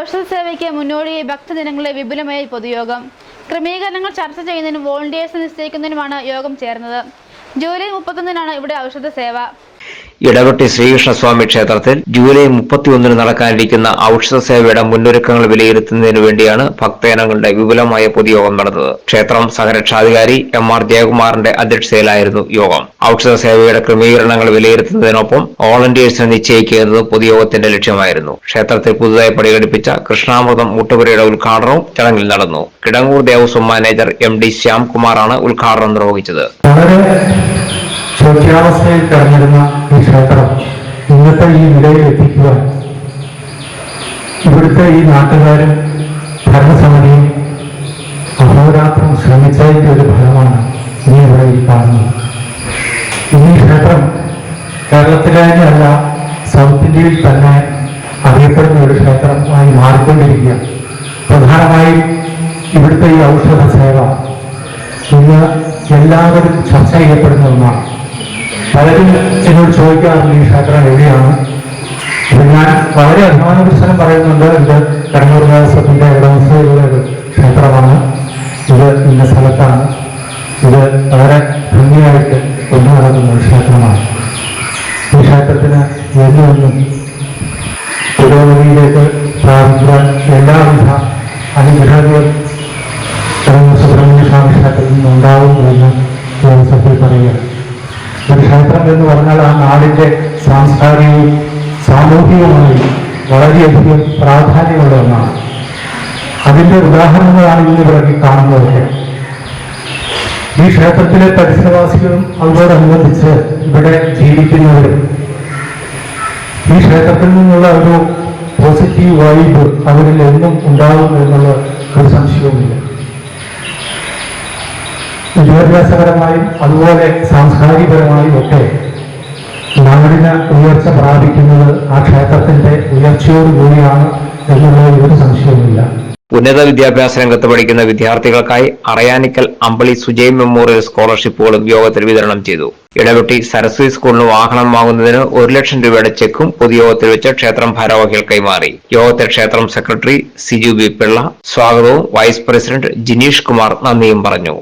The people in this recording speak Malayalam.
ഉത്സവവേളയ്ക്ക് മുന്നോടിയായി ഭക്തജനങ്ങളെ വിപുലമായ പൊതുയോഗം. ക്രമീകരണങ്ങൾ ചർച്ച ചെയ്യുന്നതിനും വോളണ്ടിയേഴ്സ് നിശ്ചയിക്കുന്നതിനുമാണ് യോഗം ചേർന്നത് ജൂലൈ മുപ്പത്തൊന്നിനാണ് ഇവിടെ ഔഷധ സേവ ഇടവെട്ടി ശ്രീകൃഷ്ണസ്വാമി ക്ഷേത്രത്തിൽ ജൂലൈ മുപ്പത്തിയൊന്നിന് നടക്കാനിരിക്കുന്ന ഔഷധ സേവയുടെ മുന്നൊരുക്കങ്ങൾ വിലയിരുത്തുന്നതിനു വേണ്ടിയാണ് ഭക്തജനങ്ങളുടെ വിപുലമായ പൊതുയോഗം നടന്നത്. ക്ഷേത്രം സഹരക്ഷാധികാരി എം ആർ ജയകുമാറിന്റെ അധ്യക്ഷതയിലായിരുന്നു യോഗം. ഔഷധ സേവയുടെ ക്രമീകരണങ്ങൾ വിലയിരുത്തുന്നതിനൊപ്പം വോളണ്ടിയേഴ്സിനെ നിശ്ചയിക്കുന്നത് പൊതുയോഗത്തിന്റെ ലക്ഷ്യമായിരുന്നു. ക്ഷേത്രത്തിൽ പുതുതായി പടികടിപ്പിച്ച കൃഷ്ണാമൃതം മുട്ടുപുരയുടെ ഉദ്ഘാടനവും ചടങ്ങിൽ നടന്നു. Kidangoor Devaswom manager M D ശ്യാംകുമാറാണ് ഉദ്ഘാടനം നിർവഹിച്ചത്. വളരെ കടന്നിരുന്ന ഈ ക്ഷേത്രം ഇന്നത്തെ ഈ നിലയിൽ എത്തിക്കുക. ഇവിടുത്തെ ഈ നാട്ടുകാരും ഭരണസമിതിയും അഹോരാത്രം ശ്രമിച്ചതിന്റെ ഒരു ഫലമാണ് ഇനി ഇവിടെ ഈ കാണുന്നത്. ഈ ക്ഷേത്രം കേരളത്തിലെ അല്ല സൗത്ത് ഇന്ത്യയിൽ തന്നെ അറിയപ്പെടുന്ന ഒരു ക്ഷേത്രമായി മാറിക്കൊണ്ടിരിക്കുക. പ്രധാനമായും ഇവിടുത്തെ ഈ ഔഷധ സേവ ഇന്ന് എല്ലാവരും ചർച്ച ചെയ്യപ്പെടുന്ന ഒന്നാണ്. പലരും എന്നോട് ചോദിക്കാറുണ്ട് ഈ ക്ഷേത്രം എവിടെയാണ്? ഇത് ഞാൻ വളരെ അഭിമാനപുരുഷനം പറയുന്നുണ്ട് ഇത് കണ്ണൂർ ദേവസ്വത്തിന്റെ ഉടമസ്ഥയിലുള്ള ഒരു ക്ഷേത്രമാണ്. ഇത് ഇന്ന സ്ഥലത്താണ്. ഇത് വളരെ ഭംഗിയായിട്ട് കൊണ്ടു നടക്കുന്ന ഒരു ക്ഷേത്രമാണ്. ഈ ക്ഷേത്രത്തിന് എന്നും പുരോഗതിയിലേക്ക് പ്രാപിക്കുവാൻ എല്ലാവിധ അനുഗ്രഹങ്ങളും സുബ്രഹ്മണ്യ സ്വാമി ക്ഷേത്രത്തിൽ നിന്നുണ്ടാവും എന്ന് ദേവസ്വത്തിൽ പറയുകയാണ്. ഒരു ക്ഷേത്രം എന്ന് പറഞ്ഞാൽ ആ നാടിന്റെ സാംസ്കാരികവും സാമൂഹികവുമായി വളരെയധികം പ്രാധാന്യമുള്ള ഒന്നാണ്. അതിന്റെ ഉദാഹരണങ്ങളാണ് ഇന്ന് ഇവിടെ കാണുന്നതൊക്കെ. ഈ ക്ഷേത്രത്തിലെ പരിസരവാസികളും അതോടനുബന്ധിച്ച് ഇവിടെ ജീവിക്കുന്നവരും ഈ ക്ഷേത്രത്തിൽ നിന്നുള്ള ഒരു പോസിറ്റീവ് വൈബ് അവരിൽ എന്നും ഉണ്ടാകും എന്നുള്ള ഒരു സംശയവുമില്ല. വിദ്യാഭ്യാസപരമായും അതുപോലെ സാംസ്കാരികപരമായും ഒക്കെ നാടിന് ഉയർച്ച പ്രാപിക്കുന്നത് ആ ക്ഷേത്രത്തിന്റെ ഉയർച്ചയോടുകൂടിയാണ് എന്നുള്ളതിൽ ഒരു സംശയവുമില്ല. ഉന്നത വിദ്യാഭ്യാസ രംഗത്ത് പഠിക്കുന്ന വിദ്യാർത്ഥികൾക്കായി അറയാനിക്കൽ അമ്പളി സുജയ് മെമ്മോറിയൽ സ്കോളർഷിപ്പുകളും യോഗത്തിൽ വിതരണം ചെയ്തു. ഇടവെട്ടി സരസ്വതി സ്കൂളിന് വാഹനം വാങ്ങുന്നതിന് ഒരു ലക്ഷം രൂപയുടെ ചെക്കും പൊതുയോഗത്തിൽ വെച്ച് ക്ഷേത്രം ഭാരവാഹികൾ കൈമാറി. യോഗത്തെ ക്ഷേത്രം സെക്രട്ടറി സിജു ബി പിള്ള സ്വാഗതവും വൈസ് പ്രസിഡന്റ് ജിനീഷ് കുമാർ നന്ദിയും പറഞ്ഞു.